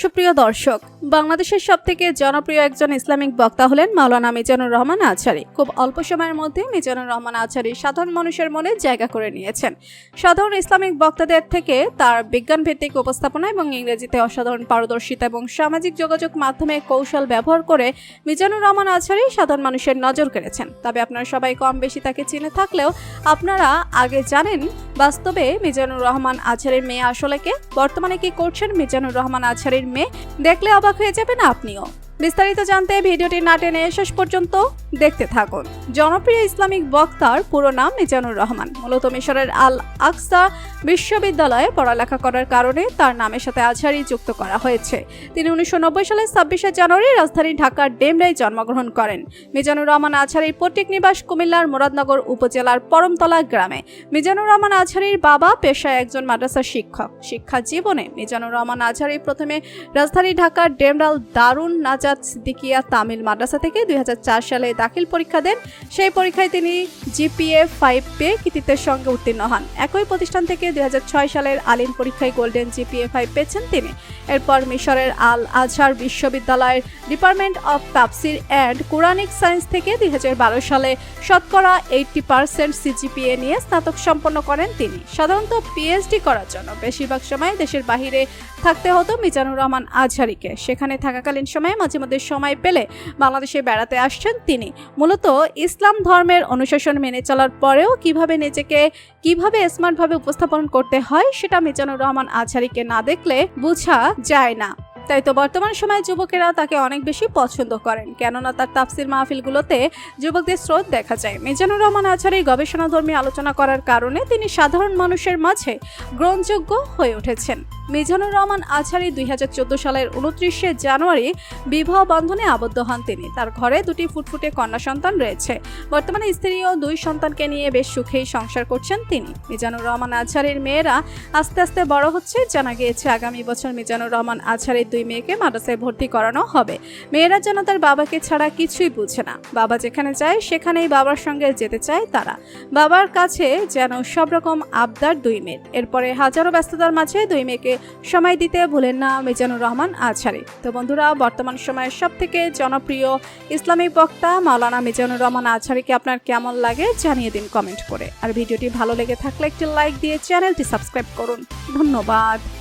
সুপ্রিয় দর্শক, বাংলাদেশের সব থেকে জনপ্রিয় একজন ইসলামিক বক্তা হলেন মাওলানা মিজানুর রহমান আচারি। খুব অল্প সময়ের মধ্যে মিজানুর রহমান আচারি সাধারণ মানুষের মনে জায়গা করে নিয়েছেন। সাধারণ ইসলামিক বক্তাদের থেকে তার বিজ্ঞান ভিত্তিক উপস্থাপনা এবং ইংরেজিতে অসাধারণ পারদর্শিতা এবং সামাজিক যোগাযোগ মাধ্যমে কৌশল ব্যবহার করে মিজানুর রহমান আচারি সাধারণ মানুষের নজর কেড়েছেন। তবে আপনারা সবাই কম বেশি তাকে চিনে থাকলেও আপনারা আগে জানেন বাস্তবে মিজানুর রহমান আছারের মেয়ে আসলে কে। বর্তমানে কি করছেন মিজানুর রহমান আছারের মেয়ে দেখলে অবাক হয়ে যাবেন আপনিও। বিস্তারিত জানতে ভিডিওটি না টেনে শেষ পর্যন্ত দেখতে থাকুন। জনপ্রিয় ইসলামিক বক্তার পুরো নাম মিজানুর রহমান। মূলত মিশরের আল আকসা বিশ্ববিদ্যালয়ে পড়ালেখা করার কারণে তার নামের সাথে আজহারি যুক্ত করা হয়েছে। তিনি উনিশশো নব্বই সালের ছাব্বিশে জানুয়ারি রাজধানী ঢাকার ডেমরায় জন্মগ্রহণ করেন। মিজানুর রহমান আজহারির পৈতৃক নিবাস কুমিল্লার মুরাদনগর উপজেলার পরমতলা গ্রামে। মিজানুর রহমান আজহারির বাবা পেশায় একজন মাদ্রাসা শিক্ষক। শিক্ষা জীবনে মিজানুর রহমান আজহারি প্রথমে রাজধানী ঢাকার ডেমরাল দারুণ নাজাত সিদ্দিকিয়া তামিল মাদ্রাসা থেকে দুই হাজার চার সালে দাখিল পরীক্ষা দেন। সেই পরীক্ষায় তিনি জিপিএ ফাইভ পেয়ে কৃতিত্বের সঙ্গে উত্তীর্ণ হন। একই প্রতিষ্ঠান থেকে দুই সালের আলিম পরীক্ষায় গোল্ডেন জিপিএ ফাইভ পেয়েছেন তিনি। এরপর মিশরের আল আজহার বিশ্ববিদ্যালয়ের ডিপার্টমেন্ট অফ তাফসির অ্যান্ড কোরআনিক সায়েন্স থেকে দুই সালে শতকরা এইটটি পার্সেন্ট সিজিপিএ নিয়ে স্নাতক সম্পন্ন করেন তিনি। সাধারণত পিএইচডি করার জন্য বেশিরভাগ সময় দেশের বাহিরে থাকতে হতো মিজানুর রহমান আজহারিকে। সেখানে থাকাকালীন সময়ে মাঝে মধ্যে সময় পেলে বাংলাদেশে বেড়াতে আসছেন তিনি। মূলত ইসলাম ধর্মের অনুশাসন মেনে চলার পরেও কীভাবে নিজেকে, কীভাবে স্মার্টভাবে উপস্থাপন করতে হয় সেটা মিজানুর রহমান আজহারিকে না দেখলে বোঝা যায় না। তাই তো বর্তমান সময়ে যুবকেরা তাকে অনেক বেশি পছন্দ করেন, কেননা তার তাফসির মাহফিলগুলোতে যুবকদের স্রোত দেখা যায়। মিজানুর রহমান আছারির গবেষণাধর্মী আলোচনা করার কারণে তিনি সাধারণ মানুষের মাঝে গ্রহণযোগ্য হয়ে উঠেছেন। মিজানুর রহমান আছারি দুই সালের উনত্রিশে জানুয়ারি বিবাহ বন্ধনে আবদ্ধ হন তিনি। তার ঘরে দুটি ফুটফুটে কন্যা সন্তান রয়েছে। বর্তমানে স্ত্রী ও দুই সন্তানকে নিয়ে বেশ সুখেই সংসার করছেন তিনি। মিজানুর রহমান আছারির মেয়েরা আস্তে আস্তে বড় হচ্ছে, জানা গিয়েছে আগামী বছর মিজানুর রহমান আছারির দুই মেয়েকে মাদ্রাসায় ভর্তি করানো হবে। মেয়েরা যেন তার বাবাকে ছাড়া কিছুই বুঝে না। বাবা যেখানে যায়, সেখানেই বাবার সঙ্গে যেতে চায় তারা। বাবার কাছে যেন সব রকম আবদার দুই মেয়ের। এরপরে হাজারো ব্যস্ততার মাঝে দুই মেয়েকে সময় দিতে ভুলেন না মিজানুর রহমান আছারি তো বন্ধুরা, বর্তমান সময়ের সব থেকে জনপ্রিয় ইসলামিক বক্তা মাওলানা মিজানুর রহমান আছারিকে আপনার কেমন লাগে জানিয়ে দিন কমেন্ট করে। আর ভিডিওটি ভালো লেগে থাকলে একটি লাইক দিয়ে চ্যানেলটি সাবস্ক্রাইব করুন। ধন্যবাদ।